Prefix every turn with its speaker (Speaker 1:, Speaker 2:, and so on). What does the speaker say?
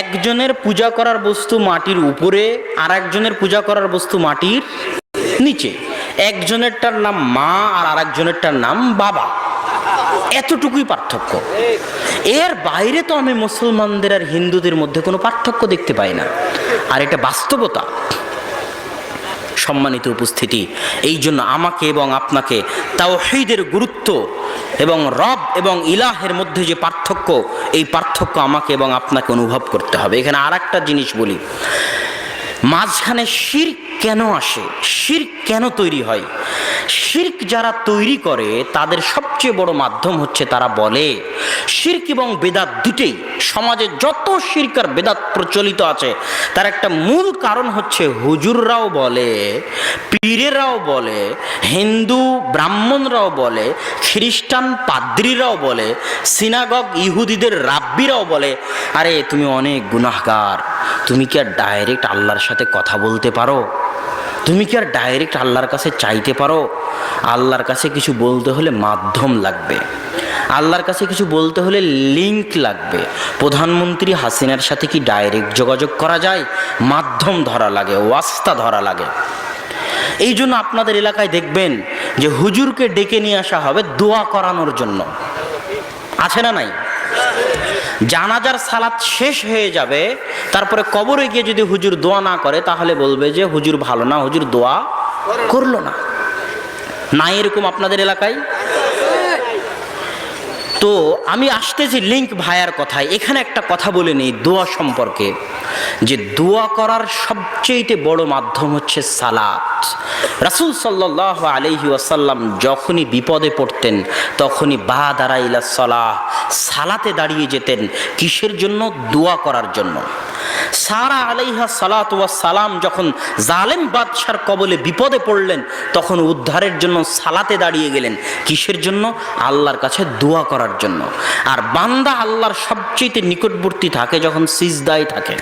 Speaker 1: একজনের পূজা করার বস্তু মাটির উপরে আর একজনের পূজা করার বস্তু মাটির নিচে। একজনেরটার নাম মা আর আরেকজনেরটার নাম বাবা। এতটুকুই পার্থক্য। এর বাইরে তো আমি মুসলমানদের আর হিন্দুদের মধ্যে কোনো পার্থক্য দেখতে পাই না। আর এটা বাস্তবতা। সম্মানিত উপস্থিতি। এই জন্য আমাকে এবং আপনাকে তাও তাওহীদের গুরুত্ব এবং রব এবং ইলাহের মধ্যে যে পার্থক্য, এই পার্থক্য আমাকে এবং আপনাকে অনুভব করতে হবে। এখানে আর একটা জিনিস বলি। মাঝখানে শির কেন আসে? শির কেন তৈরি হয়? শির্ক যারা তৈরি করে, তাদের সবচেয়ে বড় মাধ্যম হচ্ছে তারা বলে, শির্ক এবং বেদাত দুটেই। সমাজে যত শির্ক আর বেদাত প্রচলিত আছে, তার একটা মূল কারণ হচ্ছে হুজুররাও বলে, পীরেরাও বলে, হিন্দু ব্রাহ্মণরাও বলে, খ্রিস্টান পাদ্রীরাও বলে, সিনাগগ ইহুদিদের রাব্বিরাও বলে, আরে তুমি অনেক গুনাহগার, তুমি কি আর ডাইরেক্ট আল্লাহর সাথে কথা বলতে পারো? তুমি কি আর ডাইরেক্ট আল্লাহর কাছে চাইতে পারো? আল্লাহর কাছে কিছু বলতে হলে মাধ্যম লাগবে। আল্লাহর কাছে কিছু বলতে হলে লিংক লাগবে। প্রধানমন্ত্রী হাসিনার সাথে কি ডাইরেক্ট যোগাযোগ করা যায়? মাধ্যম ধরা লাগে, ওয়াস্তা ধরা লাগে। এই জন্য আপনাদের এলাকায় দেখবেন যে হুজুরকে ডেকে নিয়ে আসা হবে দোয়া করানোর জন্য। আছে না নাই? জানাজার সালাত শেষ হয়ে যাবে, তারপরে কবরে গিয়ে যদি হুজুর দোয়া না করে, তাহলে বলবে যে হুজুর ভালো না, হুজুর দোয়া করল না। না এরকম আপনাদের এলাকায়? তো আমি আসতেছি লিঙ্ক ভায়ার কথায়। এখানে একটা কথা বলে নিই, দোয়া সম্পর্কে। যে দোয়া করার সবচেয়ে বড় মাধ্যম হচ্ছে সালাত। রাসুল সাল্লাহ আলহি ওয়াসাল্লাম যখনই বিপদে পড়তেন, তখনই বা দাঁড়াইলা সালাহ, সালাতে দাঁড়িয়ে যেতেন কিসের জন্য? দোয়া করার জন্য। সারা আলাইহা সালাত সালাম যখন জালেম বাদশার কবলে বিপদে পড়লেন, তখন উদ্ধারের জন্য সালাতে দাঁড়িয়ে গেলেন। কিসের জন্য? আল্লাহর কাছে দোয়া করার জন্য। আর বান্দা আল্লাহর সবচেয়ে নিকটবর্তী থাকে যখন সিজদায় থাকে।